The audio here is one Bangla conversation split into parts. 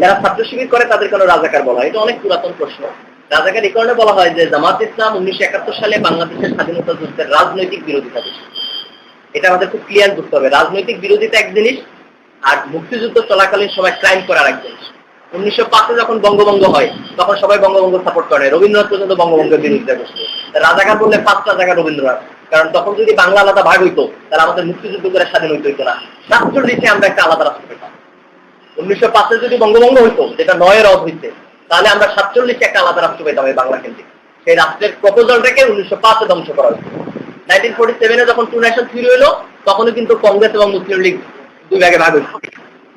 যারা ছাত্র শিবির করে তাদের কেন রাজাকার বলা হয়। এটা অনেক পুরাতন প্রশ্ন। রাজাকার এই কারণে বলা হয় যে, জামাত ইসলাম উনিশশো একাত্তর সালে বাংলাদেশের স্বাধীনতা যুদ্ধের রাজনৈতিক বিরোধিতা এটা আমাদের খুব ক্লিয়ার বুঝতে হবে। রাজনৈতিক বিরোধিতা এক জিনিস, আর মুক্তিযুদ্ধ চলাকালীন সময় ক্রাইম করার এক জিনিস। উনিশশো পাঁচে যখন বঙ্গভঙ্গ হয়, তখন সবাই বঙ্গভঙ্গ সাপোর্ট করে। রবীন্দ্রনাথ পর্যন্ত বঙ্গভঙ্গের বিরোধিতা করছে। রাজাকার বললে পাঁচটা জায়গা রবীন্দ্রনাথ। কারণ তখন যদি বাংলা আলাদা ভাগ হইতো, তাহলে আমাদের মুক্তিযুদ্ধ করে স্বাধীন হইতে হইতো না সাতচল্লিশে আমরা একটা আলাদা রাষ্ট্র উনিশশো পাঁচে যদি বঙ্গভঙ্গ হইতো, যেটা নয়ের রদ হইছে তাহলে আমরা সাতচল্লিশে একটা আলাদা রাষ্ট্র পেতাম এই বাংলা কেন্দ্রিক সেই রাষ্ট্রের প্রপোজালটাকে উনিশশো পাঁচে ধ্বংস করা হয়েছে নাইনটিন ফোর্টি সেভেনে যখন টু ন্যাশন থিওরি হলো তখনও কিন্তু কংগ্রেস এবং মুসলিম লীগ দুই ভাগে ভাগ হয়েছে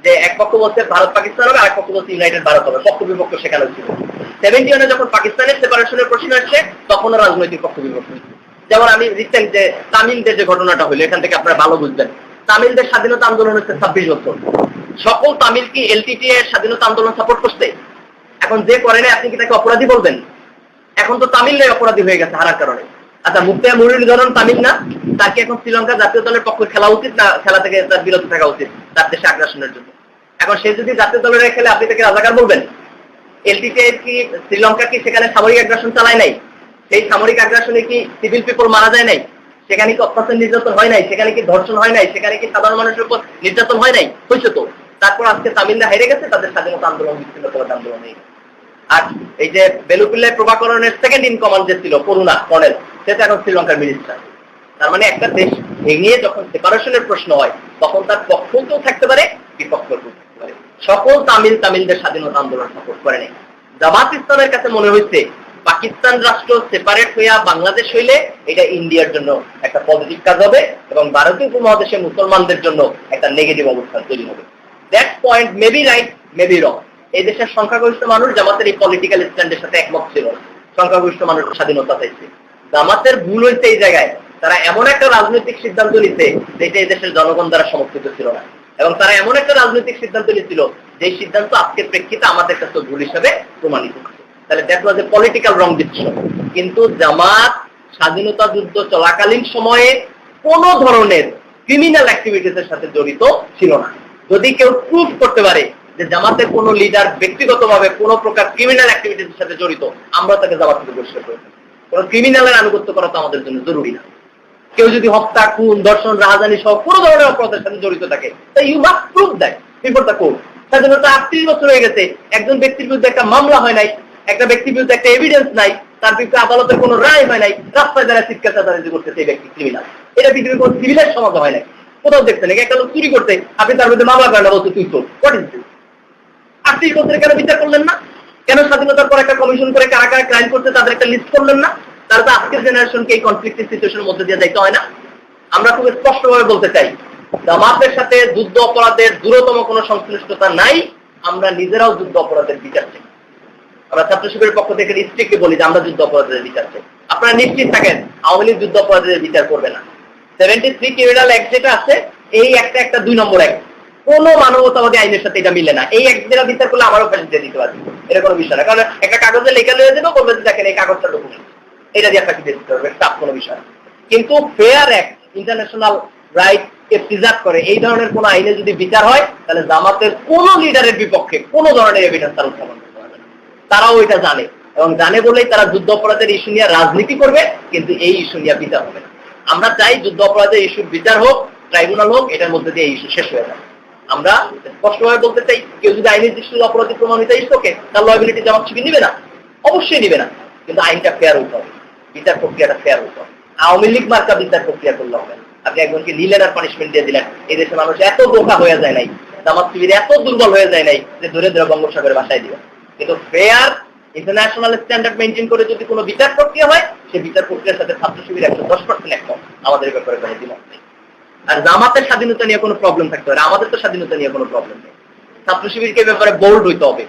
যে এক পক্ষ বলছে ভারত পাকিস্তান হবে, আরেক পক্ষ বলছে ইউনাইটেড ভারত হবে, পক্ষ বিপক্ষ সেখানে ছিল। সেভেন্টি ওয়ানে যখন পাকিস্তানের সেপারেশনের প্রশ্ন আসছে, তখনও রাজনৈতিক পক্ষ বিপক্ষ যেমন আমি রিসেন্ট যে তামিলদের যে ঘটনাটা হলো এখান থেকে আপনারা ভালো বুঝবেন। তামিলদের স্বাধীনতা আন্দোলন হচ্ছে ছাব্বিশ বছর। সকল তামিল কি এলটিটি এর স্বাধীনতা আন্দোলন সাপোর্ট করছে। এখন যে করে না আপনি কি তাকে অপরাধী বলবেন? এখন তো তামিলরাই অপরাধী হয়ে গেছে হারার কারণে। আচ্ছা মুক্তিয়া মুরুল ধরন তামিল না? তাকে এখন শ্রীলঙ্কা জাতীয় দলের পক্ষে খেলা উচিত না খেলা থেকে তার বিরত থাকা উচিত, তার দেশে আগ্রাসনের জন্য? এখন সে যদি জাতীয় দলের খেলে আপনি তাকে রাজাকার বলবেন? এলটিতে কি শ্রীলঙ্কা কি সেখানে সামরিক আগ্রাসন চালায় নাই? সেই সামরিক আগ্রাসনে কি সিভিল পিপল মারা যায় নাই? সেখানে কি অত্যাচার নির্যাতন হয় নাই? সেখানে কি ধর্ষণ হয় নাই? সেখানে কি সাধারণ মানুষের উপর নির্যাতন হয় নাই? হয়েছে তো। তারপর আজকে তামিলরা হেরে গেছে, তাদের স্বাধীনতা আন্দোলন বিচ্ছিন্নতাবাদ আন্দোলন হয়ে গেছে। আর এই যে বেলুপিল্লাই প্রভাকরণের সেকেন্ড ইন কমান্ড যে ছিল, করুণা, কর্নেল সেটা এখন শ্রীলঙ্কার মিনিস্টার তার মানে একটা দেশ ভেঙে যখন সেপারেশনের প্রশ্ন হয়, তখন তার পক্ষকেও থাকতে পারে বিপক্ষেও থাকতে পারে। সকল তামিল তামিলদের স্বাধীনতা আন্দোলন সাপোর্ট করে নেই। জামাত ইসলামের কাছে মনে হয়েছে, পাকিস্তান রাষ্ট্র সেপারেট হইয়া বাংলাদেশ হইলে এটা ইন্ডিয়ার জন্য একটা পজিটিভ কাজ হবে এবং ভারতীয় উপমহাদেশে মুসলমানদের জন্য একটা নেগেটিভ অবস্থান তৈরি হবে। That point maybe right maybe wrong এই দেশের সংখ্যাগরিষ্ঠ মানুষ জামাতের এই পলিটিক্যাল স্ট্যান্ডের সাথে একমত ছিল। সংখ্যাগরিষ্ঠ মানুষ স্বাধীনতা চাইছে। জামাতের ভুল হয়েছে এই জায়গায়। তারা এমন একটা রাজনৈতিক সিদ্ধান্ত নিতে যেটা এই দেশের জনগণ দ্বারা সমর্থিত ছিল না। এবং তারা এমন একটা রাজনৈতিক সিদ্ধান্ত নিয়েছিল যে সিদ্ধান্ত আজকের প্রেক্ষিতে আমাদের কাছে ভুল হিসাবে প্রমাণিত তাহলে that was a political wrong decision কিন্তু জামাত স্বাধীনতা যুদ্ধ চলাকালীন সময়ে কোন ধরনের ক্রিমিনাল অ্যাক্টিভিটিসের সাথে জড়িত ছিল না। যদি কেউ প্রুফ করতে পারে যে জামাতের কোন লিডার ব্যক্তিগতভাবে কোন প্রকার ক্রিমিনাল অ্যাক্টিভিটিসের সাথে জড়িত, আমরা তাকে জামাত থেকে বহিষ্কার করে। কোন ক্রিমিনালের আনুগত্য করা তো আমাদের জন্য জরুরি না। কেউ যদি হত্যা, খুন দর্শন রাজধানী সহ কোনো ধরনের অপরাধের সাথে জড়িত থাকে তাই ইউ মাস্ট প্রুভ দেয় বিফোর দ্য কোর্ট স্বাধীনতা আটত্রিশ বছর হয়ে গেছে, একজন ব্যক্তির বিরুদ্ধে একটা মামলা হয় নাই, একটা ব্যক্তির বিরুদ্ধে একটা এভিডেন্স নাই, তার বিরুদ্ধে আদালতের কোনো রায় হয় নাই, রাস্তায় যারা চিৎকার চাচারাজি করছে সেই ব্যক্তি ক্রিমিনাল এটা পৃথিবীর কোনো সিভিলের সমাজ হয় নাই। কোথাও দেখছেন নাকি একটা লোক চুরি করতে আপনি তার বিরুদ্ধে মামলা করেন না, বলছে, তুই চোর হোয়াট ইজ আটত্রিশ বছরে কেন বিচার করলেন না? কেন স্বাধীনতার পর একটা কমিশন করে কারা কারা ক্রাইম করছে তাদের একটা লিস্ট করলেন না? তারা তো আজকের জেনারেশনকে এই কনফ্লিক্টের সিচুয়েশনের মধ্যে দিয়ে যাইতে হয় না। আমরা খুব স্পষ্টভাবে বলতে চাই জামাতের সাথে যুদ্ধ অপরাধের দূরতম কোনো সংশ্লিষ্টতা নাই, আমরা নিজেরাও যুদ্ধ অপরাধের বিচার চাই। আমরা ছাত্র শিবিরের পক্ষ থেকে স্ট্রিক্টলি বলি যে আমরা যুদ্ধ অপরাধের বিচার চাই। আপনারা নিশ্চিত থাকেন, আওয়ামী লীগ যুদ্ধ অপরাধের বিচার করবে না। এই ধরনের কোন আইনে যদি বিচার হয়, তাহলে জামাতের কোন লিডারের বিপক্ষে কোন ধরনের এভিডেন্স তারা উত্থাপন করতে পারবে তারাও এটা জানে। এবং জানে বলেই তারা যুদ্ধ অপরাধের ইস্যু নিয়ে রাজনীতি করবে, কিন্তু এই ইস্যু নিয়ে বিচার হবে না। আমরা চাই যুদ্ধ অপরাধের ইস্যুর বিচার হোক, ট্রাইব্যুনাল হোক, এটার মধ্যে দিয়ে ইস্যু শেষ হয়ে যাবে আমরা স্পষ্টভাবে বলতে চাই, কেউ যদি আইনের দৃষ্টিতে অপরাধী প্রমাণিত ইস্যুকে, তার লয়াবিলিটি জামাত শিবির নিবে না। অবশ্যই নিবে না। কিন্তু আইনটা ফেয়ার হতে হবে। বিচার প্রক্রিয়াটা ফেয়ার হতে হবে। আওয়ামী লীগ মার্কা বিচার প্রক্রিয়া করলে হবে আপনি একজনকে নিলেন আর পানিশমেন্ট দিয়ে দিলেন। এই দেশের মানুষ এত বোকা হয়ে যায় নাই। জামাত শিবির এত দুর্বল হয়ে যায় নাই যে ধরে ধরে বঙ্গোপসাগরের বাসায় দিবেন কিন্তু ফেয়ার ইন্টারন্যাশনাল স্ট্যান্ডার্ড মেনটেন করে যদি কোনো বিচার প্রক্রিয়া হয় সেই বিচার প্রক্রিয়ার সাথে ছাত্র শিবির একশো দশ পার্সেন্ট আমাদের ব্যাপারে কোনো দ্বিমত নেই। আর জামাতের স্বাধীনতা নিয়ে কোনো প্রবলেম থাকতে পারে আমাদের তো স্বাধীনতা নিয়ে কোনো প্রবলেম নেই। ছাত্র শিবিরকে ব্যাপারে বোল্ড হইতে হবে।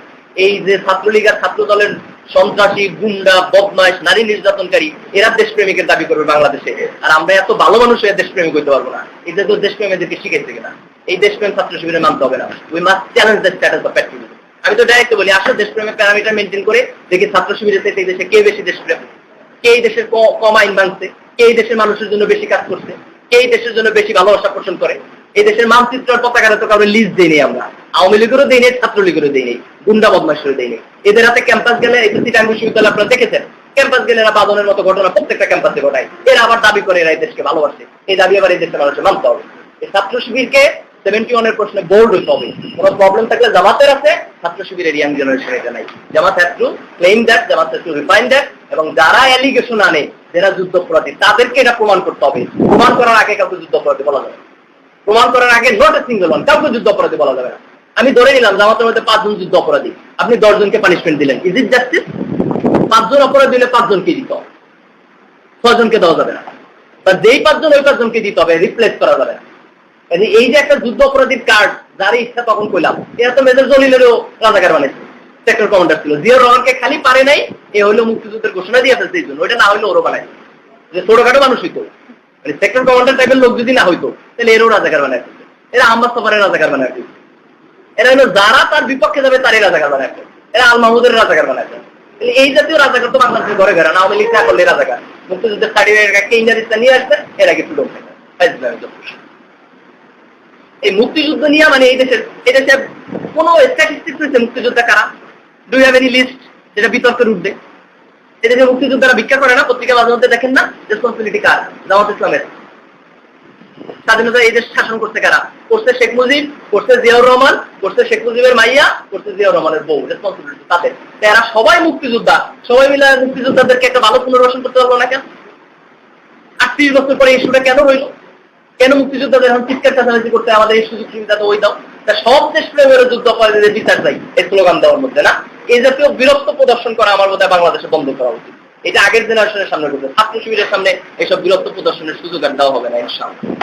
এই যে ছাত্রলীগ আর ছাত্র দলের সন্ত্রাসী, গুন্ডা বদমাইশ নারী নির্যাতনকারী, এরা দেশপ্রেমিকের দাবি করবে বাংলাদেশে। আর আমরা এত ভালো মানুষ হয়ে দেশপ্রেমিক হইতে পারব না। যে তো দেশপ্রেম এদেরকে শিখেছে কিনা। এই দেশপ্রেম ছাত্র শিবিরে মানতে হবে না। We must challenge the status of patriotism আমি তো ডাইরেক্ট বলি, আসলে দেশপ্রেমের প্যারামিটার মেনটেন করে দেখি ছাত্র শিবিরের থেকে দেশে কে বেশি দেশপ্রেম? কে এই দেশের কম আইন ভাঙছে কে এই দেশের মানুষের জন্য বেশি কাজ করছে? কে এই দেশের জন্য বেশি ভালোবাসা পোষণ করে? এই দেশের মানচিত্র আর পতাকারে তো কারও লিস্ট দিইনি আমরা। আওয়ামী লীগেরও দেয়নি, ছাত্রলীগেরও দেয়নি, গুন্ডা বদমাশেরও দেয়নি। এদের হাতে ক্যাম্পাস গেলে এই সিটাং বিশ্ববিদ্যালয় আপনারা দেখেছেন ক্যাম্পাস গেলে এরা বাদনের মতো ঘটনা প্রত্যেকটা ক্যাম্পাসে ঘটায়। এরা আবার দাবি করে এরা এই দেশকে ভালোবাসে। এই দাবি আবার এই দেশের মানুষের মানতে হবে। ছাত্র শিবিরকে সেভেন্টি ওয়ানের প্রশ্নে হইতে হবে। কোনো প্রবলেম থাকলে জামাতের আছে, ছাত্র শিবিরের young Jamaat to claim that Jamaat to refine that এবং যারা অ্যালিগেশন আনে, যারা তাদেরকে এটা প্রমাণ করতে হবে। প্রমাণ করার আগে কাউকে যুদ্ধপরাধী বলা যাবে প্রমাণ করার আগে সিঙ্গল ওয়ান কাউকে বলা যাবে না। আমি ধরে নিলাম, জামাতের মধ্যে পাঁচজন যুদ্ধ অপরাধী। আপনি দশজনকে পানিশমেন্ট দিলেন। ইজ ইট জাস্টিস পাঁচজন অপরাধ দিলে পাঁচজনকে দিতে ছজনকে দেওয়া যাবে না। বা যেই পাঁচজন ওই পাঁচজনকে দিতে হবে রিপ্লেস করা যাবে না। এই যে একটা যুদ্ধ অপরাধীর কার্ড যার ইচ্ছা তখন কইলাম। এরা তো মেজর জলিলেরও রাজাকার বানাইছে সেক্টর কমান্ডার ছিল। জিয়াউর রহমানকে খালি পারে নাই, এ হইল মুক্তিযুদ্ধের ঘোষণা দিয়ে ফেলছে এই জন্য। ওইটা না হইল ওরও বানাই যে ছোটখাটো মানুষ হইতো। মানে সেক্টর কমান্ডার টাইপের লোক যদি না হইতো, তাহলে এরও রাজাকার বানাই এরা আম্বাস সফারের রাজাকার বানাই এরা হলো যারা তার বিপক্ষে যাবে, তারই রাজাকার বানাই এরা আল মাহমুদের রাজাকার বানাই এই জাতীয় রাজাকার তো বাংলাদেশের ঘরে ঘরে। না লীগ না করলে রাজাকার। মুক্তিযুদ্ধের সার্টিফিকেট ইন্ডিয়ারিস্তা নিয়ে আসছে, এরা কি ফুলন এই মুক্তিযুদ্ধ নিয়ে মানে এই দেশের, এই দেশে কোন স্ট্যাটিস্টিক্স হয়েছে মুক্তিযোদ্ধা কারা? ডু হ্যাভ এনি লিস্ট যেটা বিতর্কের উঠবে এই দেশে মুক্তিযোদ্ধারা ভিক্ষা করে না, পত্রিকা মাঝে মধ্যে দেখেন না রেসপন্সিবিলিটি কার, জামাত ইসলামের। স্বাধীনতা এই দেশ শাসন করছে কারা? করছে শেখ মুজিব, করছে জিয়াউর রহমান, করছে শেখ মুজিবের মাইয়া, করছে জিয়াউর রহমানের বউ রেসপন্সিবিলিটি তাদের। এরা সবাই মুক্তিযোদ্ধা, সবাই মিলে মুক্তিযোদ্ধাদেরকে একটা ভালো পুনর্বাসন করতে পারব না কেন? আটত্রিশ বছর পরে ইস্যুটা কেন রইল? কেন মুক্তিযুদ্ধকে এখন চিৎকার চাচামেচি করতে আমাদের এই সুযোগ সুবিধা তো ওই দাও। তা সব দেশ প্রেমের যুদ্ধ অপরাধীদের বিচার চাই এই স্লোগান দেওয়ার মধ্যে, না? এই জাতীয় বিরক্ত প্রদর্শন করা আমার বোধহয় বাংলাদেশে বন্ধ করা উচিত। এটা আগের জেনারেশনের সামনে করতে ছাত্র শিবিরের সামনে এইসব বিরক্ত প্রদর্শনের সুযোগ আর দেওয়া হবে না, ইনশাআল্লাহ।